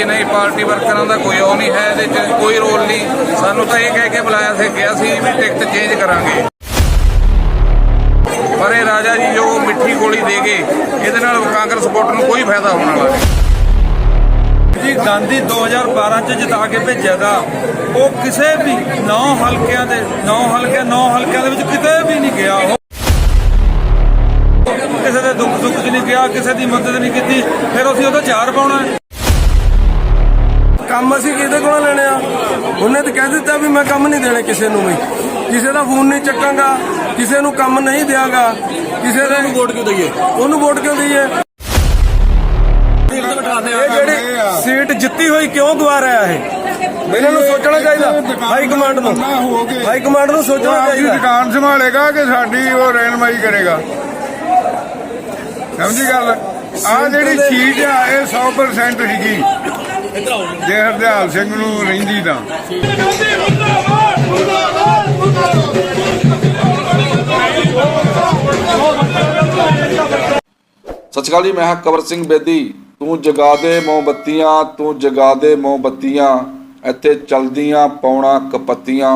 ਜੀ, ਨਹੀਂ, ਪਾਰਟੀ ਵਰਕਰਾਂ ਦਾ ਕੋਈ ਉਹ ਨਹੀਂ ਹੈ, ਇਹਦੇ ਚ ਕੋਈ ਰੋਲ ਨਹੀਂ। ਸਾਨੂੰ ਤਾਂ ਇਹ ਕਹਿ ਕੇ ਬੁਲਾਇਆ ਸੀ ਗਿਆ ਸੀ ਵੀ ਟਿਕਟ ਚੇਂਜ ਕਰਾਂਗੇ। ਪਰ ਇਹ ਰਾਜਾ ਜੀ ਜੋ ਮਿੱਠੀ ਗੋਲੀ ਦੇ ਗਏ ਇਹਦੇ ਨਾਲ ਕਾਂਗਰਸ ਵੋਟ ਨੂੰ ਕੋਈ ਫਾਇਦਾ ਹੋਣ ਵਾਲਾ ਨਹੀਂ। ਜੀ, ਗਾਂਧੀ 2012 ਚ ਜਿਤਾ ਕੇ ਭੇਜਿਆ ਦਾ ਉਹ ਕਿਸੇ ਵੀ ਨੌ ਹਲਕਿਆਂ ਦੇ, ਨੌ ਹਲਕੇ ਨੌ ਹਲਕਿਆਂ ਦੇ ਵਿੱਚ ਕਿਤੇ ਵੀ ਨਹੀਂ ਗਿਆ। ਉਹ ਕਿਸੇ ਦੇ ਦੁੱਖ ਸੁੱਖ 'ਚ ਨਹੀਂ ਗਿਆ, ਕਿਸੇ ਦੀ ਮਦਦ ਨਹੀਂ ਕੀਤੀ, ਫਿਰ ਅਸੀਂ ਉਹਦਾ ਚਾਰ ਪਾਉਣਾ ਕੰਮ ਅਸੀਂ ਕਿਹਦੇ ਕੋਲੋਂ ਲੈਣੇ ਆ? ਉਹਨੇ ਤਾਂ ਕਹਿ ਦਿੱਤਾ ਵੀ ਮੈਂ ਕੰਮ ਨਹੀਂ ਦੇਣੇ ਕਿਸੇ ਨੂੰ ਵੀ। ਕਿਸੇ ਦਾ ਫੋਨ ਨਹੀਂ ਚੱਕਾਂਗਾ ਕਿਸੇ ਨੂੰ ਕੰਮ ਨਹੀਂ ਦਿਆਂਗਾ ਕਿਸੇ ਦੇ ਵੋਟ ਕਿਉਂ ਦਈਏ? ਉਹਨੂੰ ਵੋਟ ਕਿਉਂ ਦਈਏ? ਇਹ ਜਿਹੜੀ ਸੀਟ ਜਿੱਤੀ ਹੋਈ ਕਿਉਂ ਗਵਾ ਰਿਹਾ ਇਹ? ਇਹਨਾਂ ਨੂੰ ਸੋਚਣਾ ਚਾਹੀਦਾ ਹਾਈ ਕਮਾਂਡ ਨੂੰ। ਹਾਈ ਕਮਾਂਡ ਨੂੰ ਸੋਚਣਾ ਚਾਹੀਦਾ। ਦੁਕਾਨ ਸੰਭਾਲੇਗਾ ਕਿ ਸਾਡੀ ਉਹ ਰਹਿਨਮਾਈ ਕਰੇਗਾ? ਸਮਝੀ ਗੱਲ? ਆ ਜਿਹੜੀ ਚੀਜ਼ ਆ ਇਹ 100% ਸੀਗੀ। ਜੇ ਹਰਦਿਆਲ ਸਿੰਘ ਨੂੰ ਰਹਿੰਦੀ ਤਾਂ। ਸਤਿ ਸ਼੍ਰੀ ਅਕਾਲ ਜੀ, ਮੈਂ ਹਾਂ ਕਵਰ ਸਿੰਘ ਬੇਦੀ। ਤੂੰ ਜਗਾ ਦੇ ਮੋਮਬੱਤੀਆਂ ਤੂੰ ਜਗਾ ਦੇ ਮੋਮਬੱਤੀਆਂ ਇੱਥੇ ਚਲਦੀਆਂ ਪੌਣਾ ਕਪੱਤੀਆਂ,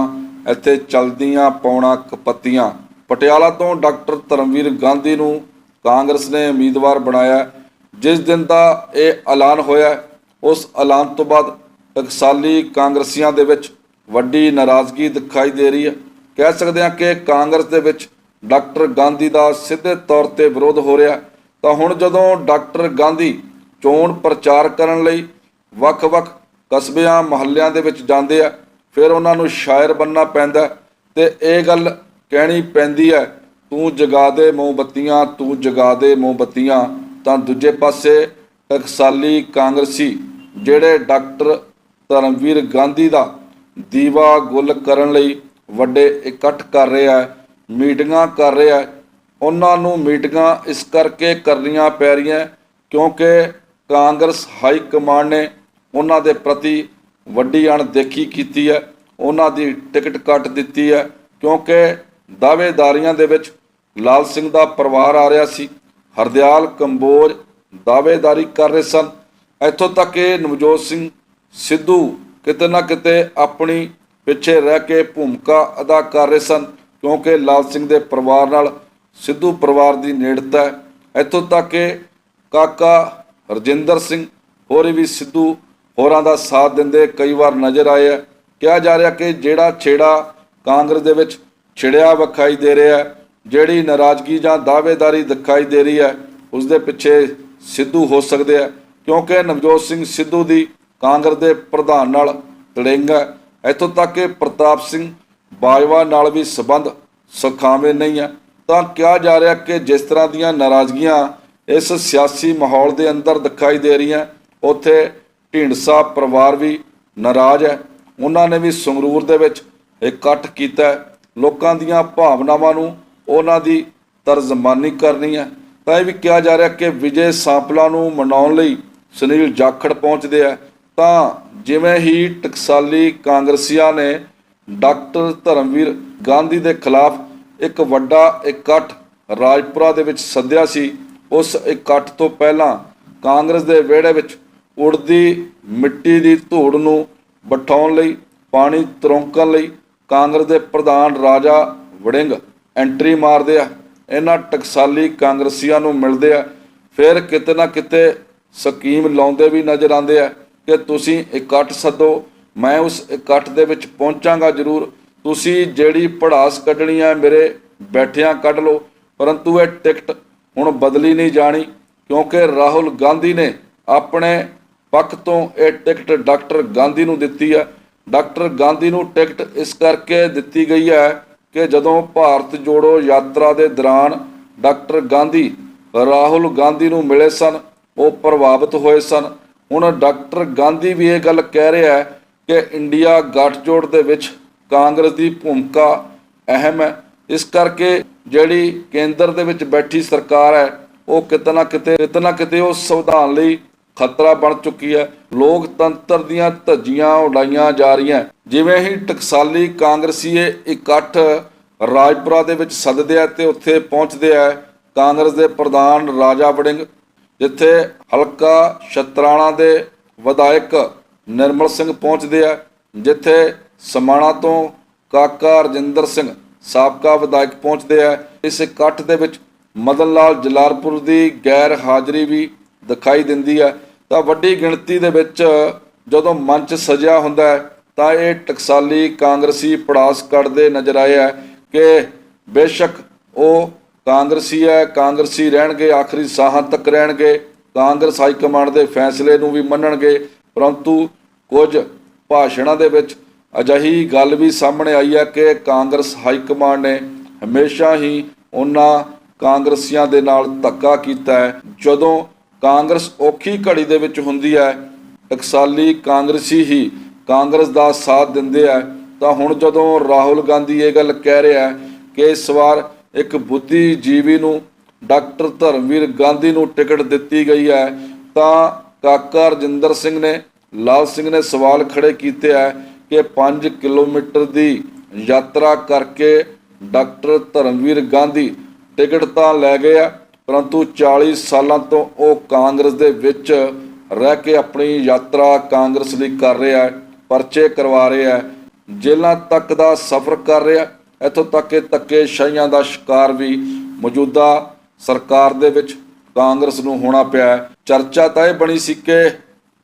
ਇੱਥੇ ਚਲਦੀਆਂ ਪੌਣਾ ਕਪੱਤੀਆਂ। ਪਟਿਆਲਾ ਤੋਂ ਡਾਕਟਰ ਧਰਮਵੀਰ ਗਾਂਧੀ ਨੂੰ ਕਾਂਗਰਸ ਨੇ ਉਮੀਦਵਾਰ ਬਣਾਇਆ। ਜਿਸ ਦਿਨ ਦਾ ਇਹ ਐਲਾਨ ਹੋਇਆ ਉਸ ਐਲਾਨ ਤੋਂ ਬਾਅਦ ਟਕਸਾਲੀ ਕਾਂਗਰਸੀਆਂ ਦੇ ਵਿੱਚ ਵੱਡੀ ਨਾਰਾਜ਼ਗੀ ਦਿਖਾਈ ਦੇ ਰਹੀ ਹੈ। ਕਹਿ ਸਕਦੇ ਹਾਂ ਕਿ ਕਾਂਗਰਸ ਦੇ ਵਿੱਚ ਡਾਕਟਰ ਗਾਂਧੀ ਦਾ ਸਿੱਧੇ ਤੌਰ ਤੇ ਵਿਰੋਧ ਹੋ ਰਿਹਾ ਤਾਂ ਹੁਣ ਜਦੋਂ ਡਾਕਟਰ ਗਾਂਧੀ ਚੋਣ ਪ੍ਰਚਾਰ ਕਰਨ ਲਈ ਵੱਖ-ਵੱਖ ਕਸਬਿਆਂ, ਮੁਹੱਲਿਆਂ ਦੇ ਵਿੱਚ ਜਾਂਦੇ ਆ, ਫਿਰ ਉਹਨਾਂ ਨੂੰ ਸ਼ਾਇਰ ਬੰਨਣਾ ਪੈਂਦਾ ਹੈ ਤੇ ਇਹ ਗੱਲ ਕਹਿਣੀ ਪੈਂਦੀ ਹੈ, ਤੂੰ ਜਗਾ ਦੇ ਮੋਮਬੱਤੀਆਂ, ਤੂੰ ਜਗਾ ਦੇ ਮੋਮਬੱਤੀਆਂ। ਤਾਂ ਦੂਜੇ ਪਾਸੇ ਟਕਸਾਲੀ ਕਾਂਗਰਸੀ ਜਿਹੜੇ ਡਾਕਟਰ ਧਰਮਵੀਰ ਗਾਂਧੀ ਦਾ ਦੀਵਾ ਗੁੱਲ ਕਰਨ ਲਈ ਵੱਡੇ ਇਕੱਠ ਕਰ ਰਿਹਾ ਹੈ, ਮੀਟਿੰਗਾਂ ਕਰ ਰਿਹਾ ਹੈ, ਉਹਨਾਂ ਨੂੰ ਮੀਟਿੰਗਾਂ ਇਸ ਕਰਕੇ ਕਰਨੀਆਂ ਪੈ ਰਹੀਆਂ ਕਿਉਂਕਿ ਕਾਂਗਰਸ ਹਾਈ ਕਮਾਂਡ ਨੇ ਉਹਨਾਂ ਦੇ ਪ੍ਰਤੀ ਵੱਡੀ ਅਣਦੇਖੀ ਕੀਤੀ ਹੈ, ਉਹਨਾਂ ਦੀ ਟਿਕਟ ਕੱਟ ਦਿੱਤੀ ਹੈ ਕਿਉਂਕਿ ਦਾਅਵੇਦਾਰੀਆਂ ਦੇ ਵਿੱਚ ਲਾਲ ਸਿੰਘ ਦਾ ਪਰਿਵਾਰ ਆ ਰਿਹਾ ਸੀ, ਹਰਦਿਆਲ ਕੰਬੋਜ ਦਾਅਵੇਦਾਰੀ ਕਰ ਰਹੇ ਸਨ ਇੱਥੋਂ ਤੱਕ ਕਿ ਨਵਜੋਤ ਸਿੰਘ ਸਿੱਧੂ ਕਿਤੇ ਨਾ ਕਿਤੇ ਆਪਣੀ ਪਿੱਛੇ ਰਹਿ ਕੇ ਭੂਮਿਕਾ ਅਦਾ ਕਰ ਰਹੇ ਸਨ, ਕਿਉਂਕਿ ਲਾਲ ਸਿੰਘ ਦੇ ਪਰਿਵਾਰ ਨਾਲ ਸਿੱਧੂ ਪਰਿਵਾਰ ਦੀ ਨੇੜਤਾ ਹੈ। ਇੱਥੋਂ ਤੱਕ ਕਿ ਕਾਕਾ ਰਜਿੰਦਰ ਸਿੰਘ ਹੋਰ ਵੀ ਸਿੱਧੂ ਹੋਰਾਂ ਦਾ ਸਾਥ ਦਿੰਦੇ ਕਈ ਵਾਰ ਨਜ਼ਰ ਆਏ ਹੈ ਕਿਹਾ ਜਾ ਰਿਹਾ ਕਿ ਜਿਹੜਾ ਛੇੜਾ ਕਾਂਗਰਸ ਦੇ ਵਿੱਚ ਛਿੜਿਆ ਵਿਖਾਈ ਦੇ ਰਿਹਾ ਹੈ, ਜਿਹੜੀ ਨਾਰਾਜ਼ਗੀ ਜਾਂ ਦਾਅਵੇਦਾਰੀ ਦਿਖਾਈ ਦੇ ਰਹੀ ਹੈ ਉਸ ਦੇ ਪਿੱਛੇ ਸਿੱਧੂ ਹੋ ਸਕਦੇ ਆ। ਕਿਉਂਕਿ ਨਵਜੋਤ ਸਿੰਘ ਸਿੱਧੂ ਦੀ ਕਾਂਗਰਸ ਦੇ ਪ੍ਰਧਾਨ ਨਾਲ ਤੜਿੰਗ ਹੈ। ਇੱਥੋਂ ਤੱਕ ਕਿ ਪ੍ਰਤਾਪ ਸਿੰਘ ਬਾਜਵਾ ਨਾਲ ਵੀ ਸਬੰਧ ਸੁਖਾਵੇਂ ਨਹੀਂ ਹੈ। ਤਾਂ ਕਿਹਾ ਜਾ ਰਿਹਾ ਕਿ ਜਿਸ ਤਰ੍ਹਾਂ ਦੀਆਂ ਨਾਰਾਜ਼ਗੀਆਂ ਇਸ ਸਿਆਸੀ ਮਾਹੌਲ ਦੇ ਅੰਦਰ ਦਿਖਾਈ ਦੇ ਰਹੀਆਂ, ਉੱਥੇ ਢੀਂਡਸਾ ਪਰਿਵਾਰ ਵੀ ਨਾਰਾਜ਼ ਹੈ। ਉਹਨਾਂ ਨੇ ਵੀ ਸੰਗਰੂਰ ਦੇ ਵਿੱਚ ਇਕੱਠ ਕੀਤਾ ਲੋਕਾਂ ਦੀਆਂ ਭਾਵਨਾਵਾਂ ਨੂੰ ਉਹਨਾਂ ਦੀ ਤਰਜਮਾਨੀ ਕਰਨੀ ਹੈ। ਤਾਂ ਇਹ ਵੀ ਕਿਹਾ ਜਾ ਰਿਹਾ ਕਿ ਵਿਜੇ ਸਾਂਪਲਾ ਨੂੰ ਮਨਾਉਣ ਲਈ ਸੁਨੀਲ ਜਾਖੜ ਪਹੁੰਚਦੇ ਆ। ਤਾਂ ਜਿਵੇਂ ਹੀ ਟਕਸਾਲੀ ਕਾਂਗਰਸੀਆਂ ਨੇ ਡਾਕਟਰ ਧਰਮਵੀਰ ਗਾਂਧੀ ਦੇ ਖਿਲਾਫ ਇੱਕ ਵੱਡਾ ਇਕੱਠ ਰਾਜਪੁਰਾ ਦੇ ਵਿੱਚ ਸੱਦਿਆ ਸੀ, ਉਸ ਇਕੱਠ ਤੋਂ ਪਹਿਲਾਂ ਕਾਂਗਰਸ ਦੇ ਵਿਹੜੇ ਵਿੱਚ ਉੜਦੀ ਮਿੱਟੀ ਦੀ ਧੂੜ ਨੂੰ ਬਠਾਉਣ ਲਈ, ਪਾਣੀ ਤਰੋਂਕਣ ਲਈ ਕਾਂਗਰਸ ਦੇ ਪ੍ਰਧਾਨ ਰਾਜਾ ਵੜਿੰਗ ਐਂਟਰੀ ਮਾਰਦੇ ਆ। ਇਹਨਾਂ ਟਕਸਾਲੀ ਕਾਂਗਰਸੀਆਂ ਨੂੰ ਮਿਲਦੇ ਆ। ਫਿਰ ਕਿਤੇ ਨਾ ਕਿਤੇ ਸਕੀਮ ਲਾਉਂਦੇ ਵੀ ਨਜ਼ਰ ਆਉਂਦੇ ਆ ਕਿ ਤੁਸੀਂ ਇਕੱਠ ਸੱਦੋ। ਮੈਂ ਉਸ ਇਕੱਠ ਦੇ ਵਿੱਚ ਪਹੁੰਚਾਂਗਾ ਜ਼ਰੂਰ। ਤੁਸੀਂ ਜਿਹੜੀ ਪੜਾਸ ਕੱਢਣੀ ਹੈ ਮੇਰੇ ਬੈਠਿਆਂ ਕੱਢ ਲਓ। ਪਰੰਤੂ ਇਹ ਟਿਕਟ ਹੁਣ ਬਦਲੀ ਨਹੀਂ ਜਾਣੀ, ਕਿਉਂਕਿ ਰਾਹੁਲ ਗਾਂਧੀ ਨੇ ਆਪਣੇ ਪੱਖ ਤੋਂ ਇਹ ਟਿਕਟ ਡਾਕਟਰ ਗਾਂਧੀ ਨੂੰ ਦਿੱਤੀ ਹੈ ਡਾਕਟਰ ਗਾਂਧੀ ਨੂੰ ਟਿਕਟ ਇਸ ਕਰਕੇ ਦਿੱਤੀ ਗਈ ਹੈ ਕਿ ਜਦੋਂ ਭਾਰਤ ਜੋੜੋ ਯਾਤਰਾ ਦੇ ਦੌਰਾਨ ਡਾਕਟਰ ਗਾਂਧੀ, ਰਾਹੁਲ ਗਾਂਧੀ ਨੂੰ ਮਿਲੇ ਸਨ ਉਹ ਪ੍ਰਭਾਵਿਤ ਹੋਏ ਸਨ। ਹੁਣ ਡਾਕਟਰ ਗਾਂਧੀ ਵੀ ਇਹ ਗੱਲ ਕਹਿ ਰਿਹਾ ਹੈ ਕਿ ਇੰਡੀਆ ਗੱਠਜੋੜ ਦੇ ਵਿੱਚ ਕਾਂਗਰਸ ਦੀ ਭੂਮਿਕਾ ਅਹਿਮ ਹੈ। ਇਸ ਕਰਕੇ ਜਿਹੜੀ ਕੇਂਦਰ ਦੇ ਵਿੱਚ ਬੈਠੀ ਸਰਕਾਰ ਹੈ, ਉਹ ਕਿਤੇ ਨਾ ਕਿਤੇ ਕਿਤੇ ਨਾ ਕਿਤੇ ਉਹ ਸੰਵਿਧਾਨ ਲਈ ਖਤਰਾ ਬਣ ਚੁੱਕੀ ਹੈ। ਲੋਕਤੰਤਰ ਦੀਆਂ ਧੱਜੀਆਂ ਉਡਾਈਆਂ ਜਾ ਰਹੀਆਂ ਜਿਵੇਂ ਹੀ ਟਕਸਾਲੀ ਕਾਂਗਰਸੀਏ ਇਕੱਠ ਰਾਜਪੁਰਾ ਦੇ ਵਿੱਚ ਸੱਦਦੇ ਆ ਤੇ ਉੱਥੇ ਪਹੁੰਚਦੇ ਆ, ਕਾਂਗਰਸ ਦੇ ਪ੍ਰਧਾਨ ਰਾਜਾ ਵੜਿੰਗ ਜਿੱਥੇ ਹਲਕਾ ਸ਼ਤਰਾਣਾ ਦੇ ਵਿਧਾਇਕ ਨਿਰਮਲ ਸਿੰਘ ਪਹੁੰਚਦੇ ਆ, ਜਿੱਥੇ ਸਮਾਣਾ ਤੋਂ ਕਾਕਾ ਰਜਿੰਦਰ ਸਿੰਘ ਸਾਬਕਾ ਵਿਧਾਇਕ ਪਹੁੰਚਦੇ ਆ। ਇਸ ਇਕੱਠ ਦੇ ਵਿੱਚ ਮਦਨ ਲਾਲ ਜਲਾਲਪੁਰ ਦੀ ਗੈਰ ਹਾਜ਼ਰੀ ਵੀ ਦਿਖਾਈ ਦਿੰਦੀ ਹੈ ਤਾਂ ਵੱਡੀ ਗਿਣਤੀ ਦੇ ਵਿੱਚ ਜਦੋਂ ਮੰਚ ਸਜਿਆ ਹੁੰਦਾ ਹੈ, ਤਾਂ ਇਹ ਟਕਸਾਲੀ ਕਾਂਗਰਸੀ ਪੜਾਸ ਕੱਢਦੇ ਨਜ਼ਰ ਆਏ ਹੈ ਕਿ ਬੇਸ਼ੱਕ ਉਹ ਕਾਂਗਰਸੀ ਹੈ, ਕਾਂਗਰਸੀ ਰਹਿਣਗੇ, ਆਖਰੀ ਸਾਹਾਂ ਤੱਕ ਰਹਿਣਗੇ। ਕਾਂਗਰਸ ਹਾਈ ਕਮਾਂਡ ਦੇ ਫੈਸਲੇ ਨੂੰ ਵੀ ਮੰਨਣਗੇ, ਪਰੰਤੂ ਕੁਝ ਭਾਸ਼ਣਾਂ ਦੇ ਵਿੱਚ ਅਜਿਹੀ ਗੱਲ ਵੀ ਸਾਹਮਣੇ ਆਈ ਹੈ ਕਿ ਕਾਂਗਰਸ ਹਾਈ ਕਮਾਂਡ ਨੇ ਹਮੇਸ਼ਾ ਹੀ ਉਹਨਾਂ ਕਾਂਗਰਸੀਆਂ ਦੇ ਨਾਲ ਧੱਕਾ ਕੀਤਾ ਹੈ। ਜਦੋਂ ਕਾਂਗਰਸ ਔਖੀ ਘੜੀ ਦੇ ਵਿੱਚ ਹੁੰਦੀ ਹੈ ਟਕਸਾਲੀ ਕਾਂਗਰਸੀ ਹੀ ਕਾਂਗਰਸ ਦਾ ਸਾਥ ਦਿੰਦੇ ਆ ਤਾਂ ਹੁਣ ਜਦੋਂ ਰਾਹੁਲ ਗਾਂਧੀ ਇਹ ਗੱਲ ਕਹਿ ਰਿਹਾ ਕਿ ਇਸ ਵਾਰ ਇੱਕ ਬੁੱਧੀਜੀਵੀ ਨੂੰ, ਡਾਕਟਰ ਧਰਮਵੀਰ ਗਾਂਧੀ ਨੂੰ ਟਿਕਟ ਦਿੱਤੀ ਗਈ ਹੈ। ਤਾਂ ਕਾਕਾ ਰਜਿੰਦਰ ਸਿੰਘ ਨੇ, ਲਾਲ ਸਿੰਘ ਨੇ ਸਵਾਲ ਖੜੇ ਕੀਤੇ ਹੈ ਕਿ 5 ਕਿਲੋਮੀਟਰ ਦੀ ਯਾਤਰਾ ਕਰਕੇ ਡਾਕਟਰ ਧਰਮਵੀਰ ਗਾਂਧੀ ਟਿਕਟ ਤਾਂ ਲੈ ਗਏ ਆ, ਪਰੰਤੂ 40 ਸਾਲਾਂ ਤੋਂ ਉਹ ਕਾਂਗਰਸ ਦੇ ਵਿੱਚ ਰਹਿ ਕੇ ਆਪਣੀ ਯਾਤਰਾ ਕਾਂਗਰਸ ਲਈ ਕਰ ਰਿਹਾ ਹੈ, ਪਰਚੇ ਕਰਵਾ ਰਿਹਾ ਹੈ, ਜੇਲ੍ਹਾਂ ਤੱਕ ਦਾ ਸਫ਼ਰ ਕਰ ਰਿਹਾ ਇੱਥੋਂ ਤੱਕ ਕਿ ਧੱਕੇ ਸ਼ਾਹੀਆਂ ਦਾ ਸ਼ਿਕਾਰ ਵੀ ਮੌਜੂਦਾ ਸਰਕਾਰ ਦੇ ਵਿੱਚ ਕਾਂਗਰਸ ਨੂੰ ਹੋਣਾ ਪਿਆ ਚਰਚਾ ਤਾਂ ਇਹ ਬਣੀ ਸੀ ਕਿ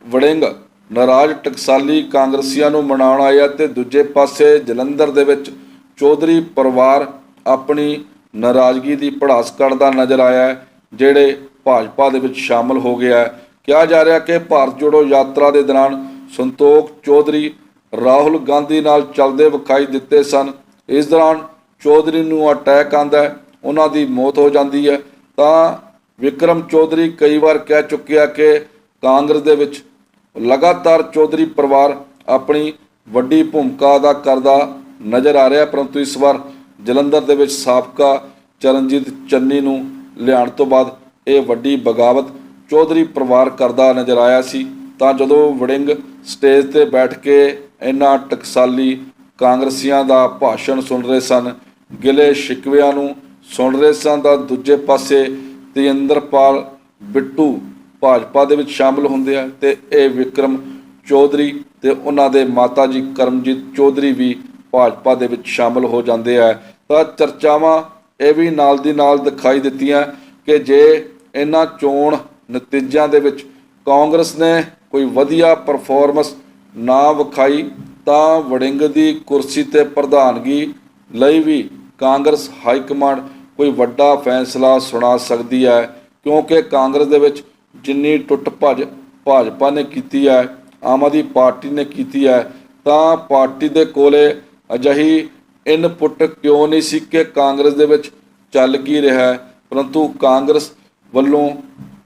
ਵੜਿੰਗ ਨਾਰਾਜ਼ ਟਕਸਾਲੀ ਕਾਂਗਰਸੀਆਂ ਨੂੰ ਮਨਾਉਣ ਆਇਆ ਤੇ ਦੂਜੇ ਪਾਸੇ ਜਲੰਧਰ ਦੇ ਵਿੱਚ ਚੌਧਰੀ ਪਰਿਵਾਰ ਆਪਣੀ ਨਾਰਾਜ਼ਗੀ ਦੀ ਭੜਾਸ ਕੱਢਦਾ ਨਜ਼ਰ ਆਇਆ ਜਿਹੜੇ ਭਾਜਪਾ ਦੇ ਵਿੱਚ ਸ਼ਾਮਲ ਹੋ ਗਿਆ ਕਿਹਾ ਜਾ ਰਿਹਾ ਕਿ ਭਾਰਤ ਜੋੜੋ ਯਾਤਰਾ ਦੇ ਦੌਰਾਨ ਸੰਤੋਖ ਚੌਧਰੀ ਰਾਹੁਲ ਗਾਂਧੀ ਨਾਲ ਚੱਲਦੇ ਵਿਖਾਈ ਦਿੱਤੇ ਸਨ। ਇਸ ਦੌਰਾਨ ਚੌਧਰੀ ਨੂੰ ਅਟੈਕ ਆਂਦਾ ਹੈ, ਉਹਨਾਂ ਦੀ ਮੌਤ ਹੋ ਜਾਂਦੀ ਹੈ। ਤਾਂ ਵਿਕਰਮ ਚੌਧਰੀ ਕਈ ਵਾਰ ਕਹਿ ਚੁੱਕਿਆ ਕਿ ਕਾਂਗਰਸ ਦੇ ਵਿੱਚ ਲਗਾਤਾਰ ਚੌਧਰੀ ਪਰਿਵਾਰ ਆਪਣੀ ਵੱਡੀ ਭੂਮਿਕਾ ਅਦਾ ਕਰਦਾ ਨਜ਼ਰ ਆ ਰਿਹਾ, ਪਰੰਤੂ ਇਸ ਵਾਰ ਜਲੰਧਰ ਦੇ ਵਿੱਚ ਸਾਬਕਾ ਚਰਨਜੀਤ ਚੰਨੀ ਨੂੰ ਲਿਆਉਣ ਤੋਂ ਬਾਅਦ ਇਹ ਵੱਡੀ ਬਗਾਵਤ ਚੌਧਰੀ ਪਰਿਵਾਰ ਕਰਦਾ ਨਜ਼ਰ ਆਇਆ ਸੀ। ਤਾਂ ਜਦੋਂ ਵੜਿੰਗ ਸਟੇਜ ਤੇ ਬੈਠ ਕੇ ਇਹਨਾਂ ਟਕਸਾਲੀ ਕਾਂਗਰਸੀਆਂ ਦਾ ਭਾਸ਼ਣ ਸੁਣ ਰਹੇ ਸਨ। ਗਿਲੇ ਸ਼ਿਕਵਿਆਂ ਨੂੰ ਸੁਣ ਰਹੇ ਸਨ ਤਾਂ ਦੂਜੇ ਪਾਸੇ ਤੇਂਦਰਪਾਲ ਬਿੱਟੂ ਭਾਜਪਾ ਦੇ ਵਿੱਚ ਸ਼ਾਮਲ ਹੁੰਦੇ ਆ ਤੇ ਇਹ ਵਿਕਰਮ ਚੌਧਰੀ ਤੇ ਉਹਨਾਂ ਦੇ ਮਾਤਾ ਜੀ ਕਰਮਜੀਤ ਚੌਧਰੀ ਵੀ ਭਾਜਪਾ ਦੇ ਵਿੱਚ ਸ਼ਾਮਲ ਹੋ ਜਾਂਦੇ ਆ। ਤਾਂ ਚਰਚਾਵਾਂ ਇਹ ਵੀ ਨਾਲ ਦੀ ਨਾਲ ਦਿਖਾਈ ਦਿੱਤੀਆਂ ਕਿ ਜੇ ਇਹਨਾਂ ਚੋਣ ਨਤੀਜਿਆਂ ਦੇ ਵਿੱਚ ਕਾਂਗਰਸ ਨੇ ਕੋਈ ਵਧੀਆ ਪਰਫਾਰਮੈਂਸ ਨਾ ਵਿਖਾਈ ਤਾਂ ਵੜਿੰਗ ਦੀ ਕੁਰਸੀ ਤੇ ਪ੍ਰਧਾਨਗੀ ਲਈ ਵੀ ਕਾਂਗਰਸ ਹਾਈ ਕਮਾਂਡ ਕੋਈ ਵੱਡਾ ਫੈਸਲਾ ਸੁਣਾ ਸਕਦੀ ਹੈ, ਕਿਉਂਕਿ ਕਾਂਗਰਸ ਦੇ ਵਿੱਚ ਜਿੰਨੀ ਟੁੱਟ ਭੱਜ ਭਾਜਪਾ ਨੇ ਕੀਤੀ ਹੈ, ਆਮ ਆਦਮੀ ਪਾਰਟੀ ਨੇ ਕੀਤੀ ਹੈ, ਤਾਂ ਪਾਰਟੀ ਦੇ ਕੋਲੇ ਅਜਿਹੀ ਇਨਪੁਟ ਕਿਉਂ ਨਹੀਂ ਸੀ ਕਿ ਕਾਂਗਰਸ ਦੇ ਵਿੱਚ ਚੱਲ ਕੀ ਰਿਹਾ ਹੈ? ਪਰੰਤੂ ਕਾਂਗਰਸ ਵੱਲੋਂ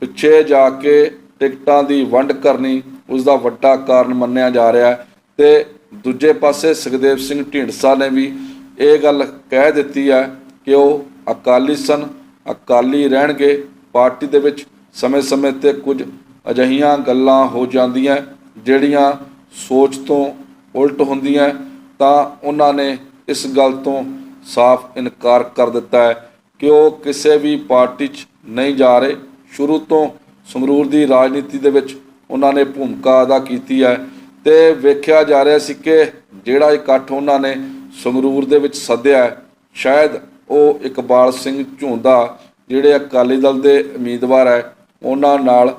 ਪਿੱਛੇ ਜਾ ਕੇ ਟਿਕਟਾਂ ਦੀ ਵੰਡ ਕਰਨੀ ਉਸ ਦਾ ਵੱਡਾ ਕਾਰਨ ਮੰਨਿਆ ਜਾ ਰਿਹਾ ਹੈ ਤੇ ਦੂਜੇ ਪਾਸੇ ਸੁਖਦੇਵ ਸਿੰਘ ਢੀਂਡਸਾ ਨੇ ਵੀ ਇਹ ਗੱਲ ਕਹਿ ਦਿੱਤੀ ਹੈ ਕਿ ਉਹ ਅਕਾਲੀ ਸਨ, ਅਕਾਲੀ ਰਹਿਣਗੇ। ਪਾਰਟੀ ਦੇ ਵਿੱਚ ਸਮੇਂ-ਸਮੇਂ ਤੇ ਕੁਝ ਅਜਿਹੀਆਂ ਗੱਲਾਂ ਹੋ ਜਾਂਦੀਆਂ, ਜਿਹੜੀਆਂ ਸੋਚ ਤੋਂ ਉਲਟ ਹੁੰਦੀਆਂ, ਤਾਂ ਉਹਨਾਂ ਨੇ ਇਸ ਗੱਲ ਤੋਂ ਸਾਫ਼ ਇਨਕਾਰ ਕਰ ਦਿੱਤਾ ਹੈ ਕਿ ਉਹ ਕਿਸੇ ਵੀ ਪਾਰਟੀ 'ਚ ਨਹੀਂ ਜਾ ਰਹੇ। ਸ਼ੁਰੂ ਤੋਂ ਸੰਗਰੂਰ ਦੀ ਰਾਜਨੀਤੀ ਦੇ ਵਿੱਚ ਉਹਨਾਂ ਨੇ ਭੂਮਿਕਾ ਅਦਾ ਕੀਤੀ ਹੈ। ਤੇ ਵੇਖਿਆ ਜਾ ਰਿਹਾ ਸੀ ਕਿ ਜਿਹੜਾ ਇਕੱਠ ਉਹਨਾਂ ਨੇ ਸੰਗਰੂਰ ਦੇ ਵਿੱਚ ਸੱਦਿਆ ਸ਼ਾਇਦ ਉਹ ਇਕਬਾਲ ਸਿੰਘ ਝੁੰਦਾ, ਜਿਹੜੇ ਅਕਾਲੀ ਦਲ ਦੇ ਉਮੀਦਵਾਰ ਹੈ, ਉਹਨਾਂ ਨਾਲ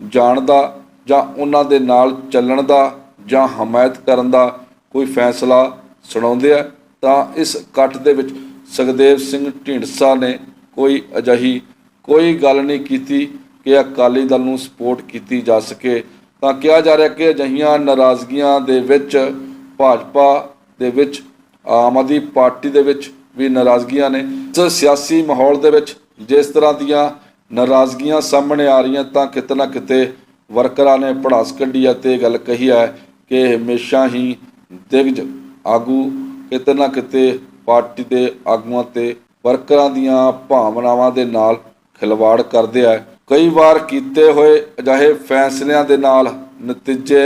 ਜਾਣ ਦਾ ਜਾਂ ਉਹਨਾਂ ਦੇ ਨਾਲ ਚੱਲਣ ਦਾ ਜਾਂ ਹਮਾਇਤ ਕਰਨ ਦਾ ਕੋਈ ਫੈਸਲਾ ਸੁਣਾਉਂਦੇ ਆ, ਤਾਂ ਇਸ ਇਕੱਠ ਦੇ ਵਿੱਚ ਸੁਖਦੇਵ ਸਿੰਘ ਢੀਂਡਸਾ ਨੇ ਕੋਈ ਅਜਿਹੀ ਕੋਈ ਗੱਲ ਨਹੀਂ ਕੀਤੀ ਕਿ ਅਕਾਲੀ ਦਲ ਨੂੰ ਸਪੋਰਟ ਕੀਤੀ ਜਾ ਸਕੇ। ਤਾਂ ਕਿਹਾ ਜਾ ਰਿਹਾ ਕਿ ਅਜਿਹੀਆਂ ਨਾਰਾਜ਼ਗੀਆਂ ਦੇ ਵਿੱਚ ਭਾਜਪਾ ਦੇ ਵਿੱਚ, ਆਮ ਆਦਮੀ ਪਾਰਟੀ ਦੇ ਵਿੱਚ ਵੀ ਨਾਰਾਜ਼ਗੀਆਂ ਨੇ। ਸਿਆਸੀ ਮਾਹੌਲ ਦੇ ਵਿੱਚ ਜਿਸ ਤਰ੍ਹਾਂ ਦੀਆਂ ਨਾਰਾਜ਼ਗੀਆਂ ਸਾਹਮਣੇ ਆ ਰਹੀਆਂ, ਤਾਂ ਕਿਤੇ ਨਾ ਕਿਤੇ ਵਰਕਰਾਂ ਨੇ ਪੜਾਸ ਕੱਢੀ ਹੈ ਤੇ ਇਹ ਗੱਲ ਕਹੀ ਹੈ ਕਿ ਹਮੇਸ਼ਾ ਹੀ ਦਿਗਜ ਆਗੂ, ਕਿਤੇ ਨਾ ਕਿਤੇ ਪਾਰਟੀ ਦੇ ਆਗੂਆਂ ਤੇ ਵਰਕਰਾਂ ਦੀਆਂ ਭਾਵਨਾਵਾਂ ਦੇ ਨਾਲ ਖਿਲਵਾੜ ਕਰਦੇ ਆ। ਕਈ ਵਾਰ ਕੀਤੇ ਹੋਏ ਅਜਿਹੇ ਫੈਸਲਿਆਂ ਦੇ ਨਾਲ ਨਤੀਜੇ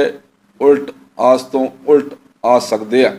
ਉਲਟ ਆਸ ਤੋਂ ਉਲਟ ਆ ਸਕਦੇ ਆ।